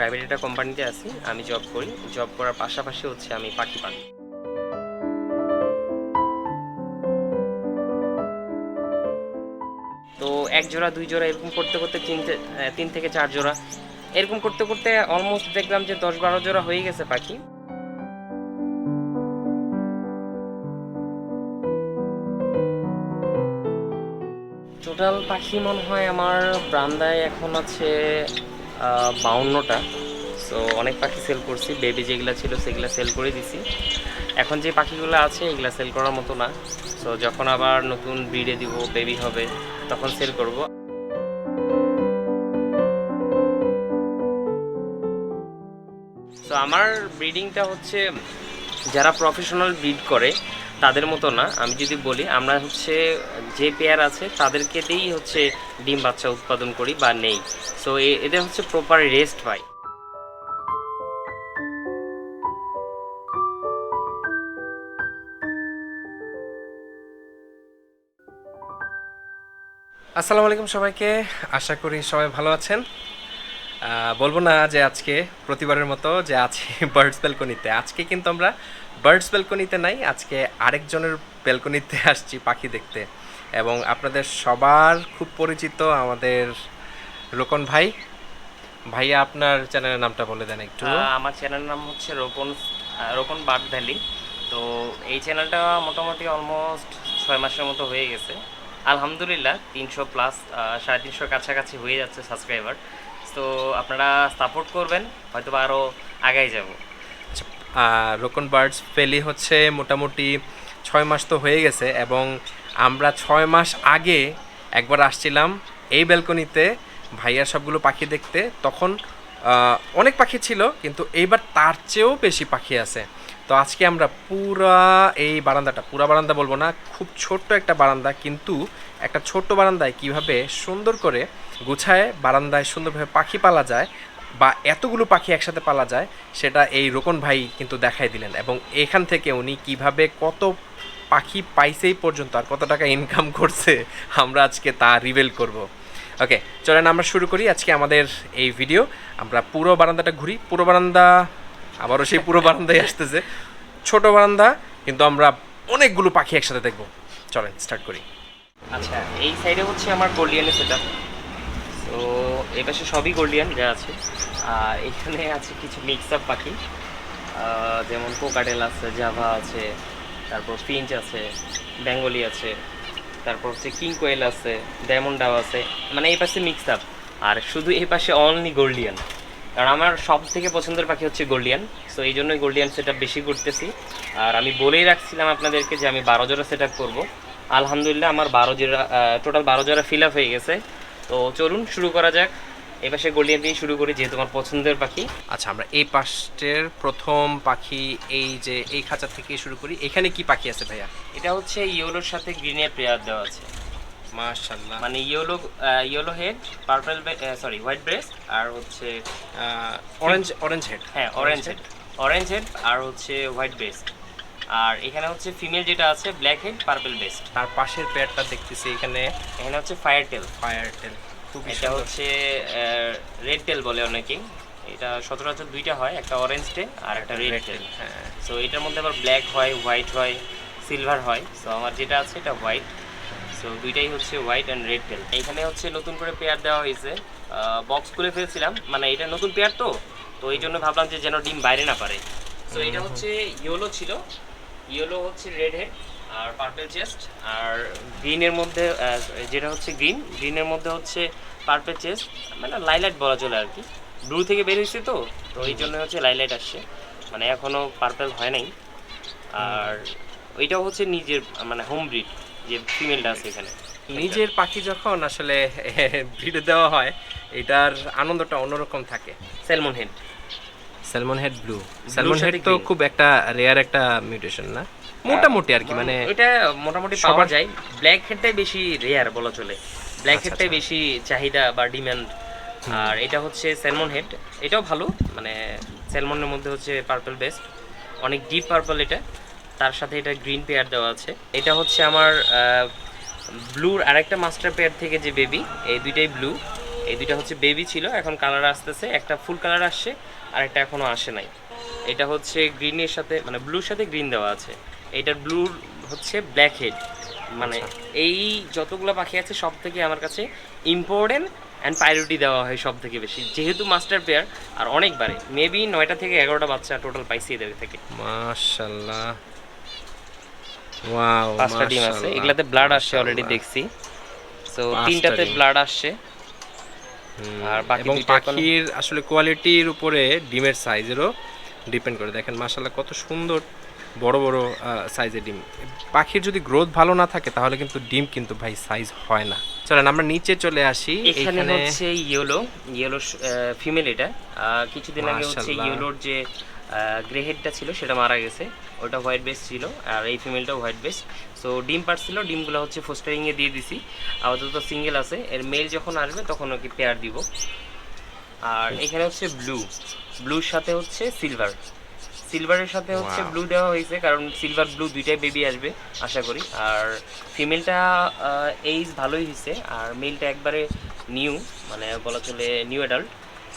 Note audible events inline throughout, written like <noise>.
Private একটা কোম্পানিতে আছি, আমি জব করি। জব করার পাশাপাশি হচ্ছে আমি পাখি পালি তো এক জোড়া, দুই জোড়া এরকম করতে করতে তিন তিন থেকে চার জোড়া। এরকম করতে করতে অলমোস্ট দেখলাম যে দশ বারো জোড়া হয়ে গেছে পাখি। টোটাল পাখি মনে হয় আমার ব্রান্দায় এখন আছে বাউন্নটা। সো অনেক পাখি সেল করছি। বেবি যেগুলো ছিল, সেগুলো সেল করে দিছি। এখন যে পাখিগুলো আছে, এগুলো সেল করার মতো না। সো যখন আবার নতুন ব্রিডে দিব বেবি হবে, তখন সেল করব। তো আমার ব্রিডিংটা হচ্ছে, যারা প্রফেশনাল ব্রিড করে তাদের মতো না। আমি যদি বলি, আমরা হচ্ছে যে পেয়ার আছে, তাদেরকে দিয়েই হচ্ছে ডিম বাচ্চা উৎপাদন করি বা নেই। সো এদের হচ্ছে প্রপার রেস্ট পাই আসসালামু আলাইকুম সবাইকে। আশা করি সবাই ভালো আছেন। বলব না যে আজকে, প্রতিবারের মতো যে আছি বার্ডস ব্যালকনিতে আজকে কিন্তু আমরা বার্ডস ব্যালকনিতে নাই, আজকে আরেকজনের ব্যালকনিতে আসছি পাখি দেখতে। এবং আপনাদের সবার খুব পরিচিত আমাদের রোকন ভাই। ভাইয়া, আপনার চ্যানেলের নামটা বলে দেন একটু। আমার চ্যানেলের নাম হচ্ছে রোপন রোপন বার্ড ভ্যালি তো এই চ্যানেলটা মোটামুটি অলমোস্ট ছয় মাসের মতো হয়ে গেছে। আলহামদুলিল্লাহ তিনশো প্লাস সাড়ে তিনশোর কাছাকাছি হয়ে যাচ্ছে সাবস্ক্রাইবার তো আপনারা সাপোর্ট করবেন হয়তো আরও আগাই যাব। আচ্ছা, রোকন বার্ডস ফেলি হচ্ছে মোটামুটি ছয় মাস তো হয়ে গেছে এবং আমরা ছয় মাস আগে একবার আসছিলাম এই ব্যালকনিতে ভাইয়ার সবগুলো পাখি দেখতে। তখন অনেক পাখি ছিল কিন্তু এইবার তার চেয়েও বেশি পাখি আছে। তো আজকে আমরা পুরা এই বারান্দাটা, পুরা বারান্দা বলব না, খুব ছোট্ট একটা বারান্দা, কিন্তু একটা ছোট্ট বারান্দায় কীভাবে সুন্দর করে গুছায়, বারান্দায় সুন্দরভাবে পাখি পালা যায় বা এতগুলো পাখি একসাথে পালা যায়, সেটা এই রোকন ভাই কিন্তু দেখাই দিলেন। এবং এখান থেকে উনি কীভাবে কত পাখি পাইছে এই পর্যন্ত আর কত টাকা ইনকাম করছে, আমরা আজকে তা রিভেল করব। ওকে চলেন আমরা শুরু করি আজকে আমাদের এই ভিডিও আমরা পুরো বারান্দাটা ঘুরি, পুরো বারান্দা আবারও সেই পুরো বারান্দায় আসতেছে। ছোট বারান্দা, কিন্তু আমরা অনেকগুলো পাখি একসাথে দেখব। চলেন স্টার্ট করি। আচ্ছা এই সাইডে হচ্ছে আমার গোল্ডিয়ানের সেট তো এই পাশে সবই গোল্ডিয়ান যা আছে। আর এখানে আছে কিছু মিক্স আপ পাখি যেমন কোকাটেল আছে জাভা আছে, তারপর ফিঞ্চ আছে বেঙ্গলি আছে, তারপর হচ্ছে কিং কোয়েল আছে ডায়মন্ডাও আছে। মানে এই পাশে মিক্স আপ আর শুধু এই পাশে অনলি গোল্ডিয়ান কারণ আমার সব থেকে পছন্দের পাখি হচ্ছে গোল্ডিয়ান সো এই জন্যই গোল্ডিয়ান সেট বেশি করতেছি। আর আমি বলেই রাখছিলাম আপনাদেরকে যে আমি বারো জোড়া সেট আপ করব। আলহামদুলিল্লাহ আমার বারো জোড়া টোটাল বারো জোড়া ফিল আপ হয়ে গেছে। তো চলুন শুরু করা যাক। এপাশে গোল্ডিয়ান দিয়ে শুরু করি যেহেতু আমার পছন্দের পাখি। আচ্ছা আমরা এই পাশের প্রথম পাখি এই যে এই খাঁচা থেকে শুরু করি। এখানে কি পাখি আছে ভাইয়া? এটা হচ্ছে ইয়েলোর সাথে গ্রিনের প্লেয়ার দেওয়া আছে। মাশাআল্লাহ। মানে yellow yellow head purple sorry white breast আর হচ্ছে অরেঞ্জ অরেঞ্জ হেড হ্যাঁ অরেঞ্জ হেড অরেঞ্জ হেড আর হচ্ছে হোয়াইট ব্রেস্ট আর এখানে হচ্ছে ফিমেল যেটা আছে ব্ল্যাক হেড পার্পল বেস্ট আর পাশের পেয়ারটা দেখতেছি এখানে। এখানে হচ্ছে ফায়ার টেল ফায়ার টেল এটা হচ্ছে রেড টেল বলে অনেকেই। এটা সচরাচর দুইটা হয় একটা অরেঞ্জ টেল আর একটা রেড টেল হ্যাঁ। সো এটার মধ্যে আবার ব্ল্যাক হয় হোয়াইট হয় সিলভার হয়। সো আমার যেটা আছে এটা হোয়াইট সো দুইটাই হচ্ছে হোয়াইট অ্যান্ড রেড টেল এখানে হচ্ছে নতুন করে পেয়ার দেওয়া হয়েছে। বক্স খুলে ফেলছিলাম। মানে এটা নতুন পেয়ার তো। তো এই জন্য ভাবলাম যে যেন ডিম বাইরে না পারে। সো এটা হচ্ছে ইয়েলো ছিল। ইয়েলো হচ্ছে রেড হেড আর পার্পল চেস্ট আর গ্রিনের মধ্যে যেটা হচ্ছে গ্রিন গ্রিনের মধ্যে হচ্ছে পার্পল চেস্ট মানে লাইলাইট বলা চলে আর কি। ব্লু থেকে বের হয়েছে তো। তো এই জন্য হচ্ছে লাইলাইট আসছে। মানে এখনও পার্পল হয় নাই। আর ওইটাও হচ্ছে নিজের মানে হোম ব্রিড যে ফিমেলটা আছে এখানে। নিজের পাখি যখন আসলে <laughs> ভিড়ে দেওয়া হয় এটার আনন্দটা অন্যরকম থাকে। Salmon head salmon head blue salmon head তো খুব একটা রেয়ার একটা মিউটেশন না? মোটামুটি আর কি মানে এটা মোটামুটি পাওয়া যায়। ব্ল্যাক হেডটাই বেশি রেয়ার বলা চলে। ব্ল্যাক আচ্ছা, হেডটাই বেশি চাহিদা বা ডিমান্ড আর এটা হচ্ছে স্যালমন হেড এটাও ভালো মানে স্যালমনের মধ্যে হচ্ছে পার্পল বেস্ট অনেক ডিপ পার্পল এটা। তার সাথে এটা গ্রিন পেয়ার দেওয়া আছে। এটা হচ্ছে আমার ব্লুর আরেকটা মাস্টার পেয়ার থেকে যে বেবি এই দুইটাই ব্লু এই দুইটা হচ্ছে বেবি ছিল এখন কালার আসতেছে। একটা ফুল কালার আসছে আর একটা এখনও আসে নাই। এটা হচ্ছে গ্রিনের সাথে মানে ব্লুর সাথে গ্রিন দেওয়া আছে। এটার ব্লু হচ্ছে ব্ল্যাক হেড মানে এই যতগুলো পাখি আছে সব থেকে আমার কাছে ইম্পর্টেন্ট অ্যান্ড প্রায়োরিটি দেওয়া হয় সব থেকে বেশি। যেহেতু মাস্টার পেয়ার আর অনেকবারে মেবি নয়টা থেকে এগারোটা বাচ্চা টোটাল পাইছি এদের থেকে। মাশাআল্লাহ ওয়াও পাঁচটা ডিম আছে। এগুলাতে ব্লাড আসছে অলরেডি দেখছি। সো তিনটাতে ব্লাড আসছে আর বাকি এবং পাখির আসলে কোয়ালিটির উপরে ডিমের সাইজেরও ডিপেন্ড করে। দেখেন মাশাআল্লাহ কত সুন্দর বড় বড় সাইজের ডিম। পাখির যদি গ্রোথ ভালো না থাকে তাহলে কিন্তু ডিম কিন্তু ভাই সাইজ হয় না। চলেন আমরা নিচে চলে আসি। এখানে হচ্ছে ইয়েলো ইয়েলো ফিমেল এটা। কিছুদিন আগে হচ্ছে। ইয়েলোর যে গ্রে হেডটা ছিল সেটা মারা গেছে। ওটা হোয়াইট বেস ছিল আর এই ফিমেলটাও হোয়াইট বেস সো ডিম পারছিল ডিমগুলো হচ্ছে ফোস্টারিং এ দিয়ে দিছি। আপাতত সিঙ্গেল আছে। এর মেল যখন আসবে তখন ওকে পেয়ার দিব। আর এখানে হচ্ছে ব্লু ব্লুর সাথে হচ্ছে সিলভার সিলভারের সাথে হচ্ছে ব্লু দেওয়া হয়েছে কারণ সিলভার ব্লু দুইটাই বেবি আসবে আশা করি। আর ফিমেলটা এইজ ভালোই হয়েছে আর মেলটা একবারে নিউ মানে বলা চলে নিউ অ্যাডাল্ট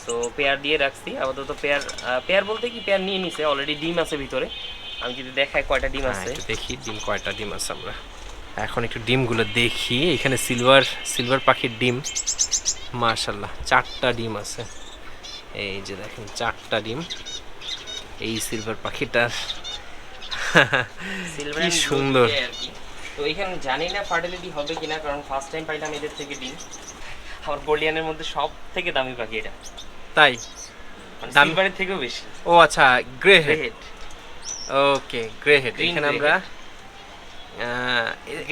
তো পেয়ার দিয়ে রাখছি। আপাতত পেয়ার পেয়ার বলতে কি? পেয়ার নিয়ে নিছে অলরেডি ডিম আছে ভিতরে। আমি যদি দেখাই কয়টা ডিম হ্যাঁ, আছে। দেখি ডিম কয়টা ডিম আছে আমরা। এখন একটু ডিমগুলো দেখি। এখানে সিলভার সিলভার পাখির ডিম। মাশাল্লাহ চারটা ডিম আছে। এই যে দেখেন চারটা ডিম। এই সিলভার পাখিটার সিলভার <laughs> কি সুন্দর। তো এখানে জানি না ফার্টিলিটি হবে কিনা কারণ ফার্স্ট টাইম পাইলাম এদের থেকে ডিম। আমার বলিয়ানের মধ্যে সব থেকে দামি পাখি এটা। তাই? মানে সিলভারের থেকেও বেশি। ও আচ্ছা grey head okay grey head এখানে আমরা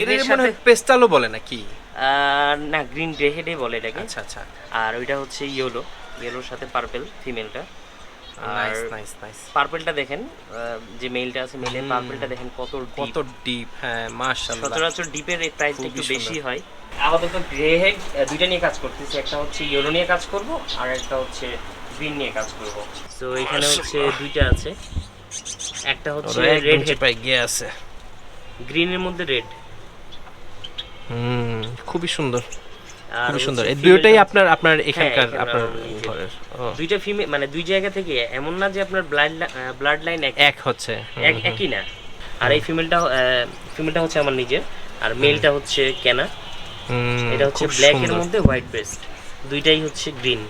এদের মনে হয় পেস্টালও বলে নাকি? আর না গ্রিন গ্রে হেডে বলে এটাকে। আচ্ছা আচ্ছা। আর ওইটা হচ্ছে ইয়েলো ইয়েলোর সাথে পার্পেল ফিমেলটা আর নাইস নাইস পার্পেলটা দেখেন যে মেলটা আছে হুম। পার্পেলটা দেখেন কত কত ডিপ হ্যাঁ মাশাল্লাহ সচরাচর ডিপের এই প্রাইসটা একটু বেশি হয়। আপাতত গ্রে হেড দুইটা নিয়ে কাজ করতেছি একটা হচ্ছে ইয়েলো নিয়ে কাজ করব আর একটা হচ্ছে গ্রিন নিয়ে কাজ করব। তো এখানে হচ্ছে দুইটা আছে। একটা হচ্ছে রেড হেড পাই গিয়ে আছে। গ্রিনের মধ্যে রেড হুম খুবই সুন্দর। খুবই সুন্দর। এই দুটোই আপনার আপনার এখানকার এখানে আপনার দুইটা ফিমেল মানে দুই জায়গা থেকে এমন না যে আপনার ব্লাড ব্লাড লাইন এক হচ্ছে। এক- একই না। আর এই ফিমেলটা ফিমেলটা হচ্ছে আমার নিজের আর মেলটা হচ্ছে কেনা। এটা হচ্ছে ব্ল্যাক এর মধ্যে হোয়াইট বেস্ট দুইটাই হচ্ছে গ্রিন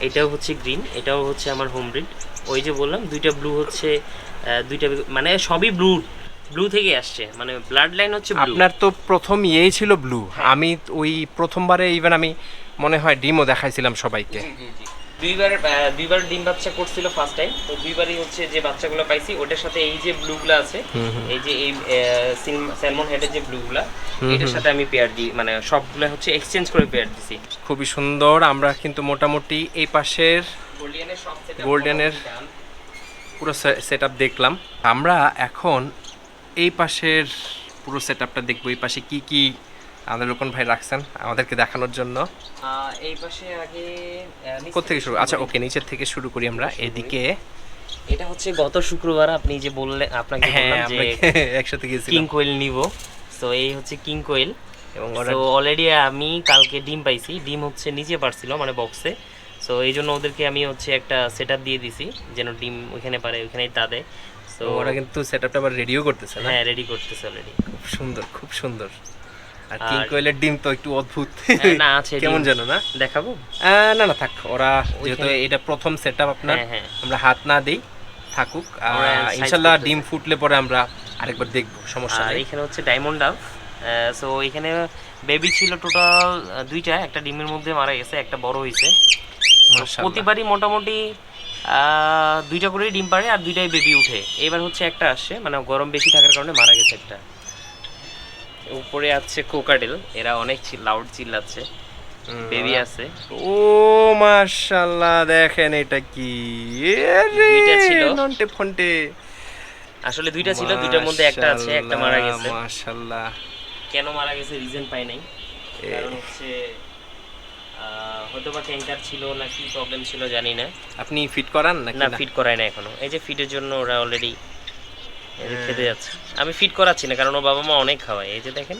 এটাও হচ্ছে গ্রিন এটাও হচ্ছে আমার হোম ব্রিড ওই যে বললাম দুইটা ব্লু হচ্ছে দুইটা মানে সবই ব্লু ব্লু থেকে আসছে মানে ব্লাড লাইন হচ্ছে ব্লু আপনার তো প্রথম ইয়েই ছিল ব্লু আমি ওই প্রথমবারে ইভেন আমি মনে হয় ডিমও দেখাইছিলাম সবাইকে। দুইবার দুইবার ডিম বাচ্চা করছিল ফার্স্ট টাইম তো দুইবারই হচ্ছে যে বাচ্চাগুলো পাইছি ওটার সাথে এই যে ব্লুগুলো আছে এই যে এই স্যালমন হেডের যে ব্লুগুলা এটার সাথে আমি পেয়ার দিই মানে সবগুলো হচ্ছে এক্সচেঞ্জ করে পেয়ার দিছি। খুবই সুন্দর আমরা কিন্তু মোটামুটি এই পাশের গোল্ডেনের done। পুরো সেট আপ দেখলাম। আমরা এখন এই পাশের পুরো সেট আপটা দেখব। এই পাশে কি কি আমাদের লোকন ভাই রাখছেন আমাদেরকে দেখানোর জন্য? এই পাশে আগে নিচ কোথেকে শুরু? আচ্ছা ওকে নিচের থেকে শুরু করি আমরা। এদিকে এটা হচ্ছে গত শুক্রবার আপনি যে বললে আপনাকে হ্যাঁ বললাম যে <laughs> একসাথে কিং কোয়েল নিব। তো এই হচ্ছে কিং কোয়েল এবং অলরেডি আমি কালকে ডিম পাইছি। ডিম হচ্ছে নিচে পারছিল মানে বক্সে তো এই জন্য ওদেরকে আমি হচ্ছে একটা সেট দিয়ে দিছি যেন ডিম ওইখানে পারে ওইখানেই তা দেয়। তো ওরা কিন্তু সেট আপটা আবার রেডিও করতেছে না? হ্যাঁ রেডি করতেছে অলরেডি খুব সুন্দর খুব সুন্দর। আর কিং কোয়েলের ডিম তো একটু অদ্ভুত। না আছে কেমন জানো না? দেখাবো? না না থাক। ওরা যেহেতু এটা প্রথম সেট আপনার হ্যাঁ হ্যাঁ। আমরা হাত না দেই থাকুক। ডিম ফুটলে পরে আমরা আরেকবার দেখব সমস্যা নেই। এখানে হচ্ছে ডায়মন্ড ডাব সো এখানে বেবি ছিল টোটাল দুইটা একটা ডিমের মধ্যে মারা গেছে একটা বড় হয়েছে প্রতিবারই মোটামুটি দুইটা করে ডিম পারে আর দুইটাই বেবি উঠে। এবার হচ্ছে একটা আসছে মানে গরম বেশি থাকার কারণে মারা গেছে একটা। উপরে আছে কোকাডেল এরা অনেক লাউড চিল্লাচ্ছে। বেবি আছে। ও মাশাআল্লাহ দেখেন এটা কি? দুইটা ছিল। নন্টে ফন্টে। আসলে দুইটা ছিল দুইটার মধ্যে একটা আছে একটা মারা গেছে। মাশাআল্লাহ। কেন মারা গেছে রিজন পাই নাই। কারণ হচ্ছে হয়তো বা ক্যাঙ্কার ছিল না কি প্রবলেম ছিল জানি না। আপনি ফিট করান না না? ফিট করায় না এখনও। এই যে ফিটের জন্য ওরা অলরেডি খেতে যাচ্ছে। আমি ফিট করাচ্ছি না কারণ ও বাবা মা অনেক খাওয়ায়। এই যে দেখেন।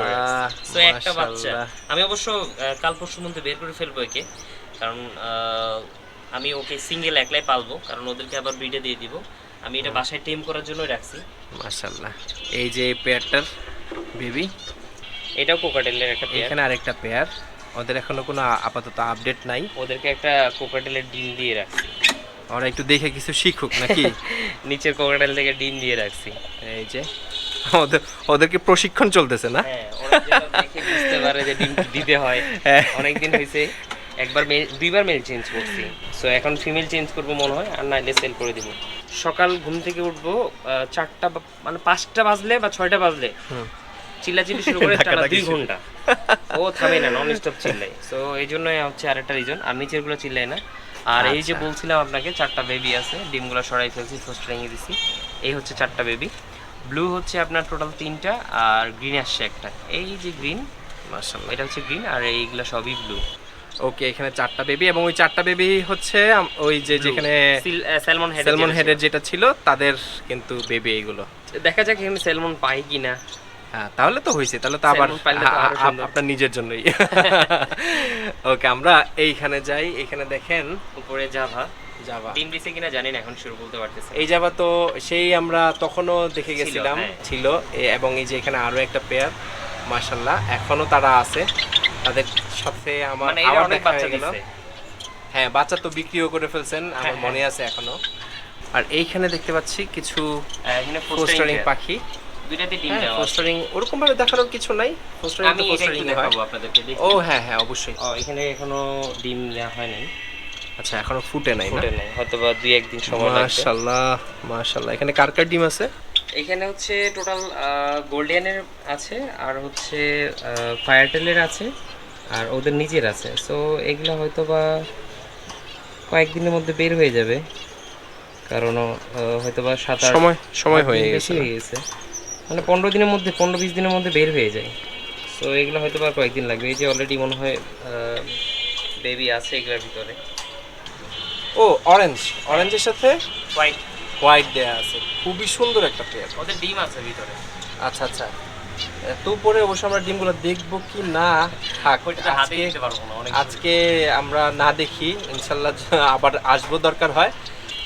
রাখছে। একটা বাচ্চা। আমি অবশ্য কাল পরশুর মধ্যে বের করে ফেলব একে। কারণ আমি ওকে সিঙ্গেল একলাই পালবো কারণ ওদেরকে আবার ব্রিডে দিয়ে দিব। আমি এটা বাসায় টেম করার জন্যই রাখছি। মাশাআল্লাহ। এই যে পেয়ারটার বেবি এটাও কোকাটেলের একটা পেয়ার এখানে আরেকটা পেয়ার ওদের এখনও কোনো আপাতত আপডেট নাই। ওদেরকে একটা কোকাটেলের ডিম দিয়ে রাখছি। ওরা একটু দেখে কিছু শিখুক নাকি? <laughs> নিচের কোকাটেল থেকে ডিম দিয়ে রাখছি। এই যে ওদের ওদেরকে প্রশিক্ষণ চলতেছে না? হ্যাঁ বুঝতে পারে যে ডিম দিতে হয়। হ্যাঁ। অনেকদিন হয়েছে একবার মেল দুইবার মেল চেঞ্জ করছি। সো এখন ফিমেল চেঞ্জ করব মনে হয় আর নাইলে সেল করে দিব। সকাল ঘুম থেকে উঠবো চারটা মানে পাঁচটা বাজলে বা ছয়টা বাজলে। চিল্লাচিল্লি শুরু <laughs> করে টানা দুই ঘণ্টা। ও থামে না নন স্টপ চিল্লাই সো এই জন্য হচ্ছে আরেকটা রিজন আর নিচেরগুলো চিল্লাই না। আর এই যে আচ্ছা। বলছিলাম আপনাকে চারটা বেবি আছে। ডিমগুলো সরাই ফেলছি ফার্স্ট রেঙে দিছি। এই হচ্ছে চারটা বেবি ব্লু হচ্ছে আপনার টোটাল তিনটা আর গ্রিন আসছে একটা। এই যে গ্রিন মাশাআল্লাহ এটা হচ্ছে গ্রিন আর এইগুলো সবই ব্লু ওকে এখানে চারটা বেবি এবং ওই চারটা বেবি হচ্ছে ওই যে যেখানে স্যালমন হেড সেলমন হেডের যেটা ছিল। তাদের কিন্তু বেবি এইগুলো দেখা যাক এখানে স্যালমন পাই কিনা। তাহলে তো হয়েছে তাহলে তো আবার সুন্দর। আপনার নিজের জন্যই। ওকে আমরা এইখানে যাই এখানে দেখেন উপরে জাভা ডিম দিছে কিনা জানি না এখন শুরু বলতে পারতেছি এই যাবা তো সেই আমরা তখনও দেখে গেছিলাম হ্যাঁ। ছিল এবং এই যে এখানে আরও একটা পেয়ার মাশাল্লাহ এখনও তারা আছে। তাদের সাথে আমার মানে আবার অনেক দেখা বাচ্চা হয়ে গেল। হ্যাঁ বাচ্চা তো বিক্রিও করে ফেলছেন আমার হ্যাঁ, মনে আছে এখনও আর এইখানে দেখতে পাচ্ছি কিছু পোস্টারিং পাখি। দুইটাতে ডিম হ্যাঁ দেওয়া। ওরকম ভাবে দেখানোর কিছু নাই। আমি এটা একটু দেখাবো আপনাদেরকে ও হ্যাঁ হ্যাঁ অবশ্যই। ও এখানে এখনও ডিম নাই আচ্ছা এখনও ফুটে নাই ফুটে নাই হয়তো বা দুই একদিন সময় লাগবে। মাশাআল্লাহ মাশাআল্লাহ এখানে কার কার ডিম আছে? এখানে হচ্ছে টোটাল গোল্ডিয়ানের আছে আর হচ্ছে ফায়ারটেলের আছে আর ওদের নিজের আছে। সো এগুলো হয়তো বা কয়েকদিনের মধ্যে বের হয়ে যাবে। কারণ হয়তো বা সাত সময় সময় হয়ে হয়ে গেছে। মানে পনেরো দিনের মধ্যে পনেরো বিশ দিনের মধ্যে বের হয়ে যায়। তো এগুলো হয়তো বা কয়েকদিন লাগবে। এই যে অলরেডি মনে হয় বেবি আছে এগুলোর ভিতরে। ও অরেঞ্জ অরেঞ্জের সাথে হোয়াইট হোয়াইট দেয়া আছে। খুবই সুন্দর একটা পেয়ার ওদের ডিম আছে ভিতরে। আচ্ছা আচ্ছা। এত পরে অবশ্য আমরা ডিমগুলো দেখব কি না? থাক ওইটা আজকে পারব না অনেক আজকে আমরা না দেখি। ইনশাল্লাহ আবার আসব দরকার হয়।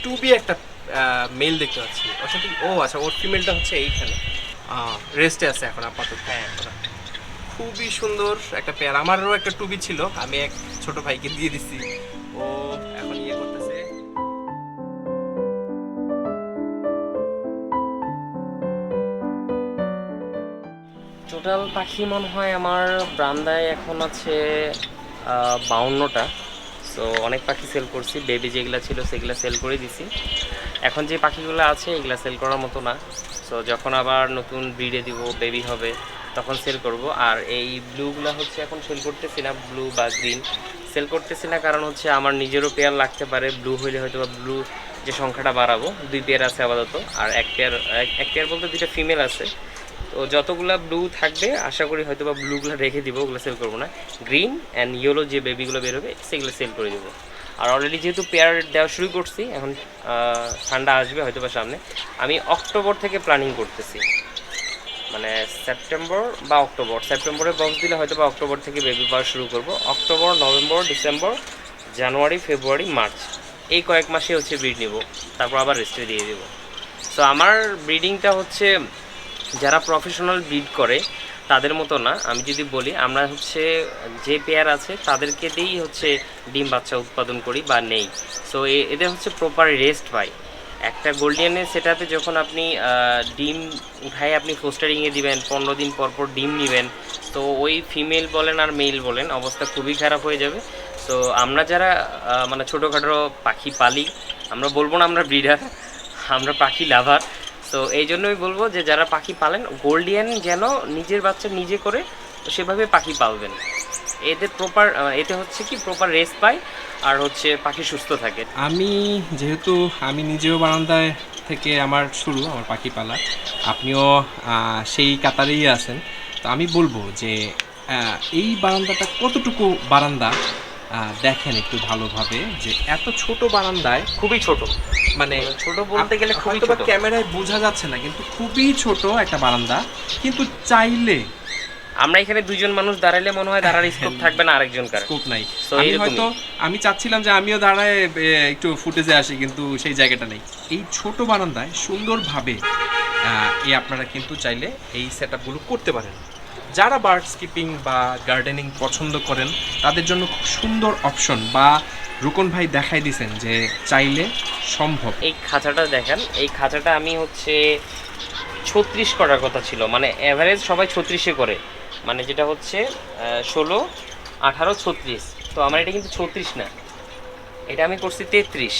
টুবি একটা মেল দেখতে পাচ্ছি। ও আচ্ছা ওর ফিমেলটা হচ্ছে এইখানে। রেস্টে আছে এখন আপাতত। হ্যাঁ খুবই সুন্দর একটা পেয়ার আমারও একটা টুবি ছিল আমি এক ছোট ভাইকে দিয়ে দিছি। ও এখন ইয়ে করতেছে। টোটাল পাখি মনে হয় আমার ব্রান্দায় এখন আছে বাউন্নটা। সো অনেক পাখি সেল করছি। বেবি যেগুলো ছিল সেগুলো সেল করে দিছি। এখন যে পাখিগুলো আছে এগুলো সেল করার মতো না। সো যখন আবার নতুন ব্রিডে দিব বেবি হবে, তখন সেল করব। আর এই ব্লুগুলো হচ্ছে এখন সেল করতেছি না ব্লু বা গ্রিন সেল করতেছি না কারণ হচ্ছে আমার নিজেরও পেয়ার লাগতে পারে ব্লু হইলে হয়তো বা ব্লু যে সংখ্যাটা বাড়াবো, দুই পেয়ার আছে আপাতত। আর এক পেয়ার এক পেয়ার বলতে দুইটা ফিমেল আছে। তো যতগুলা ব্লু থাকবে, আশা করি হয়তো বা ব্লুগুলো রেখে দিব, ওগুলো সেল করব না। গ্রিন অ্যান্ড ইয়েলো যে বেবিগুলো বেরোবে, সেগুলো সেল করে দেবো। আর অলরেডি যেহেতু পেয়ার দেওয়া শুরু করছি, এখন ঠান্ডা আসবে হয়তো বা সামনে। আমি অক্টোবর থেকে প্ল্যানিং করতেছি। মানে সেপ্টেম্বর বা অক্টোবর। সেপ্টেম্বরে বক্স দিলে হয়তো বা অক্টোবর থেকে বেবি পাওয়া শুরু করব। October, November, December, January, February, March. এই কয়েক মাসে হচ্ছে ব্রিড নিব। তারপর আবার রেস্টে দিয়ে দেবো। তো আমার ব্রিডিংটা হচ্ছে, যারা প্রফেশনাল ব্রিড করে তাদের মতো না। আমি যদি বলি, আমরা হচ্ছে যে পেয়ার আছে, তাদেরকে দিয়েই হচ্ছে ডিম বাচ্চা উৎপাদন করি বা নেই। সো এদের হচ্ছে প্রপার রেস্ট পাই একটা গোল্ডিয়ানের সেটাতে যখন আপনি ডিম উঠায় আপনি ফোস্টারিংয়ে দিবেন, পনেরো দিন পর পর ডিম নেবেন, তো ওই ফিমেল বলেন আর মেল বলেন, অবস্থা খুবই খারাপ হয়ে যাবে। তো আমরা যারা মানে ছোটোখাটো পাখি পালি, আমরা বলব না আমরা ব্রিডার আমরা পাখি লাভার তো এই জন্যই বলব যে যারা পাখি পালেন গোল্ডিয়ান যেন নিজের বাচ্চা নিজে করে তো সেভাবে পাখি পালবেন। এতে প্রপার এতে হচ্ছে কি প্রপার রেস্ট পায় আর হচ্ছে পাখি সুস্থ থাকে। আমি যেহেতু আমি নিজেও বারান্দায় থেকে আমার শুরু, আমার পাখি পালা, আপনিও সেই কাতারেই আছেন। তো আমি বলব যে এই বারান্দাটা কতটুকু বারান্দা দেখেন একটু ভালোভাবে যে এত ছোট বারান্দায় খুবই ছোট মানে ছোট বলতে গেলে খুবই ছোট। ক্যামেরায় বোঝা যাচ্ছে না কিন্তু খুবই ছোট একটা বারান্দা কিন্তু চাইলে আমরা এখানে দুজন মানুষ দাঁড়াইলে মনে হয় দাঁড়ার স্কোপ <laughs> থাকবে না আরেকজন কার স্কোপ নাই আমি হয়তো আমি চাচ্ছিলাম যে আমিও দাঁড়ায় একটু ফুটেজে আসি কিন্তু সেই জায়গাটা নেই। এই ছোট বারান্দায় সুন্দরভাবে আহ, এই আপনারা কিন্তু চাইলে এই সেট করতে পারেন। যারা বার্ড স্কিপিং বা গার্ডেনিং পছন্দ করেন তাদের জন্য খুব সুন্দর অপশন বা রুকন ভাই দেখাই দিছেন যে চাইলে সম্ভব। এই খাঁচাটা দেখেন এই খাঁচাটা আমি হচ্ছে ছত্রিশ করার কথা ছিল মানে অ্যাভারেজ সবাই ছত্রিশে করে। মানে যেটা হচ্ছে ষোলো আঠারো ছত্রিশ। তো আমার এটা কিন্তু ছত্রিশ না। এটা আমি করছি তেত্রিশ।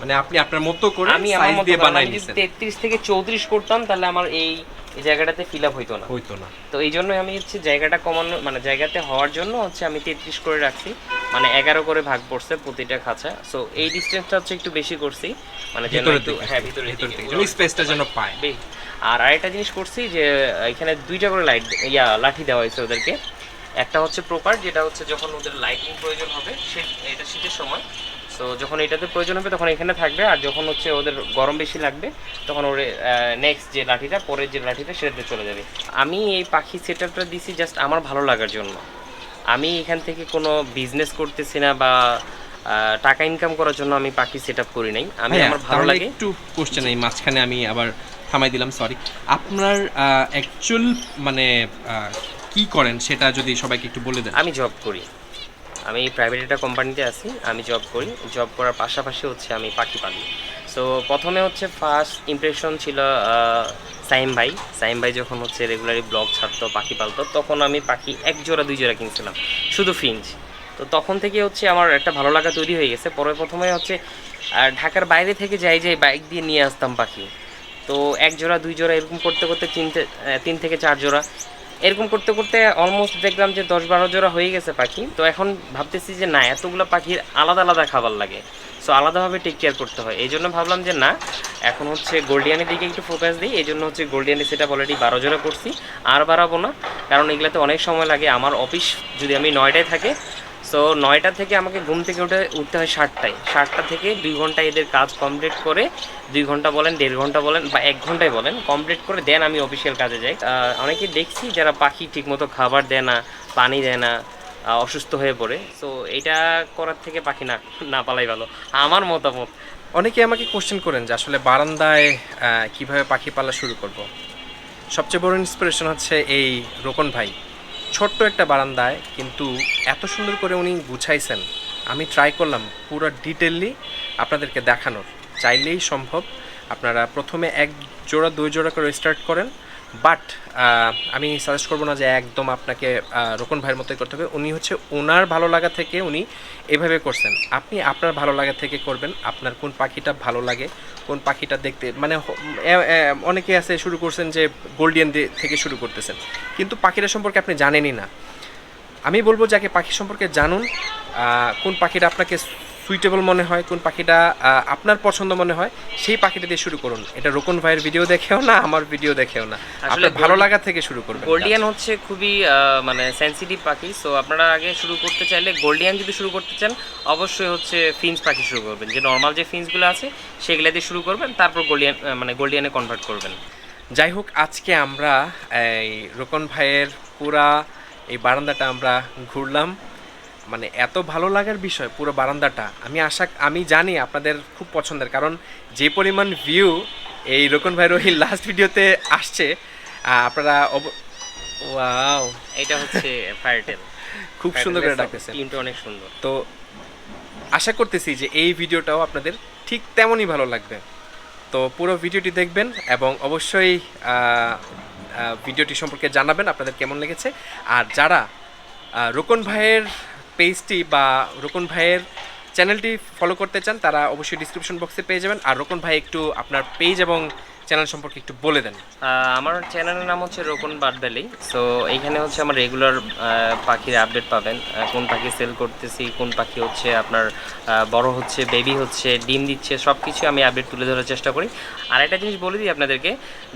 মানে আপনি আপনার মতো করে আমি আমার মতো বানাই যদি নিছেন তেত্রিশ থেকে চৌত্রিশ করতাম তাহলে আমার এই এই জায়গাটাতে ফিল আপ হইতো না। হইতো না। তো এই জন্য আমি হচ্ছে জায়গাটা কমানো মানে জায়গাতে হওয়ার জন্য হচ্ছে আমি তেত্রিশ করে রাখছি। মানে এগারো করে ভাগ পড়ছে প্রতিটা খাঁচা। সো এই ডিস্টেন্সটা হচ্ছে একটু বেশি করছি। মানে যেন একটু হ্যাঁ ভিতর স্পেসটা যেন পায়। আর আরেকটা জিনিস করছি যে এখানে দুইটা করে লাইট ইয়া লাঠি দেওয়া হয়েছে ওদেরকে। একটা হচ্ছে প্রপার যেটা হচ্ছে যখন ওদের লাইটিং প্রয়োজন হবে সে এটা শীতের সময়। তো যখন এটাতে প্রয়োজন হবে তখন এখানে থাকবে। আর যখন হচ্ছে ওদের গরম বেশি লাগবে তখন ওর নেক্সট যে লাঠিটা পরের যে লাঠিটা সেটাতে চলে যাবে। আমি এই পাখি সেট আপটা দিছি জাস্ট আমার ভালো লাগার জন্য। আমি এখান থেকে কোনো বিজনেস করতেছি না বা টাকা ইনকাম করার জন্য আমি পাখি সেট আপ করি নাই। আমি আমার ভালো লাগে। একটু কোশ্চেন এই মাঝখানে আমি আবার থামাই দিলাম সরি আপনার অ্যাকচুয়াল মানে কি করেন সেটা যদি সবাইকে একটু বলে দেন। আমি জব করি। আমি প্রাইভেট একটা কোম্পানিতে আছি, আমি জব করি। জব করার পাশাপাশি হচ্ছে আমি পাখি পালি। সো প্রথমে হচ্ছে ফার্স্ট ইমপ্রেশন ছিল সাইম ভাই। সাইম ভাই যখন হচ্ছে রেগুলারই ব্লগ ছাড়তো, পাখি পালতো, তখন আমি পাখি এক জোড়া দুই জোড়া কিনছিলাম। শুধু ফিঞ্চ তো তখন থেকে হচ্ছে আমার একটা ভালো লাগা তৈরি হয়ে গেছে। পরে প্রথমে হচ্ছে ঢাকার বাইরে থেকে যাই যাই বাইক দিয়ে নিয়ে আসতাম পাখি। তো এক জোড়া দুই জোড়া এরকম করতে করতে তিনটে তিন থেকে চার জোড়া এরকম করতে করতে অলমোস্ট দেখলাম যে দশ বারো জোড়া হয়ে গেছে পাখি। তো এখন ভাবতেছি যে না, এতগুলো পাখির আলাদা আলাদা খাবার লাগে। সো আলাদাভাবে টেক কেয়ার করতে হয়। এই জন্য ভাবলাম যে না, এখন হচ্ছে গোল্ডিয়ানের দিকে একটু ফোকাস দিই। এই জন্য হচ্ছে গোল্ডিয়ানের সেটা অলরেডি বারো জোড়া করছি। আর বাড়াবো না, কারণ এগুলোতে অনেক সময় লাগে। আমার অফিস যদি আমি নয়টায় থাকে সো নয়টা থেকে আমাকে ঘুম থেকে উঠে, উঠতে হয় সাতটায়। সাতটা থেকে দুই ঘণ্টা এদের কাজ কমপ্লিট করে, দুই ঘণ্টা বলেন, দেড় ঘণ্টা বলেন, বা এক ঘন্টায় বলেন কমপ্লিট করে দেন আমি অফিসিয়াল কাজে যাই। অনেকে দেখছি যারা পাখি ঠিকমতো খাবার দেয় না, পানি দেয় না অসুস্থ হয়ে পড়ে। সো এটা করার থেকে পাখি না না পালাই ভালো, আমার মতামত। অনেকে আমাকে কোশ্চেন করেন যে আসলে বারান্দায় কীভাবে পাখি পালা শুরু করব? সবচেয়ে বড় ইন্সপিরেশন হচ্ছে এই রোকন ভাই। ছোট্ট একটা বারান্দায়, কিন্তু এত সুন্দর করে উনি গুছাইছেন, আমি ট্রাই করলাম পুরো ডিটেললি আপনাদেরকে দেখানোর। চাইলেই সম্ভব, আপনারা প্রথমে এক জোড়া, দুই জোড়া করে স্টার্ট করেন বাট আমি সাজেস্ট করব না যে একদম আপনাকে রোকন ভাইয়ের মতোই করতে হবে। উনি হচ্ছে ওনার ভালো লাগা থেকে উনি এভাবে করছেন। আপনি আপনার ভালো লাগা থেকে করবেন, আপনার কোন পাখিটা ভালো লাগে, কোন পাখিটা দেখতে মানে অনেকে আছে শুরু করছেন যে গোল্ডিয়ান থেকে শুরু করতেছেন। কিন্তু পাখিটা সম্পর্কে আপনি জানেনই না। আমি বলব যাকে পাখি সম্পর্কে জানুন কোন পাখিটা আপনাকে সুইটেবল মনে হয় কোন পাখিটা আপনার পছন্দ মনে হয় সেই পাখিটা দিয়ে শুরু করুন। এটা রোকন ভাইয়ের ভিডিও দেখেও না আমার ভিডিও দেখেও না। আপনার ভালো লাগা থেকে শুরু করবেন। গোল্ডিয়ান হচ্ছে খুবই মানে সেন্সিটিভ পাখি সো আপনারা আগে শুরু করতে চাইলে গোল্ডিয়ান যদি শুরু করতে চান অবশ্যই হচ্ছে ফিন্স পাখি শুরু করবেন। যে নর্মাল যে ফিন্সগুলো আছে সেগুলো দিয়ে শুরু করবেন তারপর গোল্ডিয়ান মানে গোল্ডিয়ানে কনভার্ট করবেন। যাই হোক আজকে আমরা এই রোকন ভাইয়ের পুরা এই বারান্দাটা আমরা ঘুরলাম। মানে এত ভালো লাগার বিষয় পুরো বারান্দাটা আমি আশা আমি জানি আপনাদের খুব পছন্দের কারণ যে পরিমাণ ভিউ এই রোকন ভাইয়ের ওই লাস্ট ভিডিওতে আসছে আপনারা ওয়াও এটা হচ্ছে ফায়ারটেল <laughs> খুব সুন্দর করে ডাকতেছেন টিমটা অনেক সুন্দর। তো আশা করতেছি যে এই ভিডিওটাও আপনাদের ঠিক তেমনই ভালো লাগবে। তো পুরো ভিডিওটি দেখবেন এবং অবশ্যই ভিডিওটি সম্পর্কে জানাবেন আপনাদের কেমন লেগেছে। আর যারা রোকন ভাইয়ের পেজটি বা রোকন ভাইয়ের চ্যানেলটি ফলো করতে চান, তারা অবশ্যই ডিসক্রিপশন বক্সে পেয়ে যাবেন। আর রোকন ভাই একটু আপনার পেজ এবং চ্যানেল সম্পর্কে একটু বলে দেন। আমার চ্যানেলের নাম হচ্ছে রোকন বার্ডভ্যালি সো এইখানে হচ্ছে আমার রেগুলার পাখির আপডেট পাবেন। কোন পাখি সেল করতেছি কোন পাখি হচ্ছে আপনার বড় হচ্ছে বেবি হচ্ছে ডিম দিচ্ছে সব কিছু আমি আপডেট তুলে ধরার চেষ্টা করি। আর একটা জিনিস বলে দিই আপনাদেরকে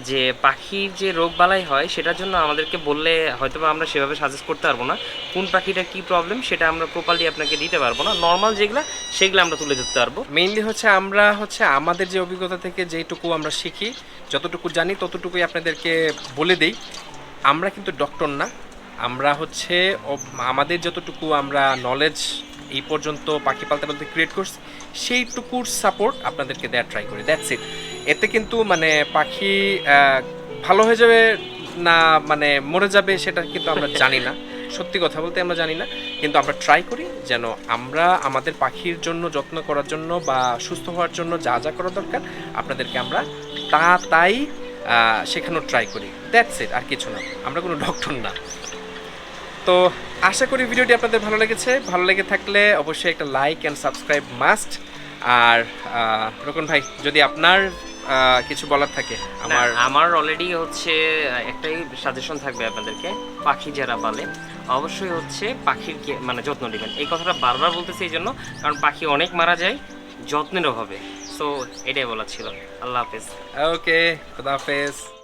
যে পাখির যে রোগ বালাই হয় সেটার জন্য আমাদেরকে বললে হয়তো বা আমরা সেভাবে সাজেস্ট করতে পারব না। কোন পাখিটা কি প্রবলেম সেটা আমরা প্রপারলি আপনাকে দিতে পারব না। নর্মাল যেগুলো সেগুলো আমরা তুলে ধরতে পারব। মেইনলি হচ্ছে আমরা হচ্ছে আমাদের যে অভিজ্ঞতা থেকে যেটুকু আমরা শিখি যতটুকু জানি, ততটুকুই আপনাদেরকে বলে দেই। আমরা কিন্তু ডক্টর না। আমরা হচ্ছে আমাদের যতটুকু আমরা নলেজ এই পর্যন্ত পাখি পালতে পালতে ক্রিয়েট করছি, সেইটুকুর সাপোর্ট আপনাদেরকে দেওয়ার ট্রাই করি। দ্যাটস ইট এতে কিন্তু মানে পাখি ভালো হয়ে যাবে না মানে মরে যাবে সেটা কিন্তু আমরা জানি না। সত্যি কথা বলতে আমরা জানি না কিন্তু আমরা ট্রাই করি যেন আমরা আমাদের পাখির জন্য যত্ন করার জন্য বা সুস্থ হওয়ার জন্য যা যা করা দরকার আপনাদেরকে আমরা তা তাই শেখানোর ট্রাই করি। দ্যাটস ইট আর কিছু না। আমরা কোনো ডক্টর না। তো আশা করি ভিডিওটি আপনাদের ভালো লেগেছে। ভালো লেগে থাকলে অবশ্যই একটা লাইক অ্যান্ড সাবস্ক্রাইব মাস্ট আর রোকন ভাই যদি আপনার কিছু বলার থাকে আমার আমার আমার অলরেডি হচ্ছে একটাই সাজেশন থাকবে আপনাদেরকে। পাখি যারা পালে অবশ্যই হচ্ছে পাখির মানে যত্ন নেবেন। এই কথাটা বারবার বলতেছি এই জন্য কারণ পাখি অনেক মারা যায় যত্নের অভাবে সো এটাই বলার ছিল। আল্লাহ হাফেজ। ওকে খুদা হাফেজ।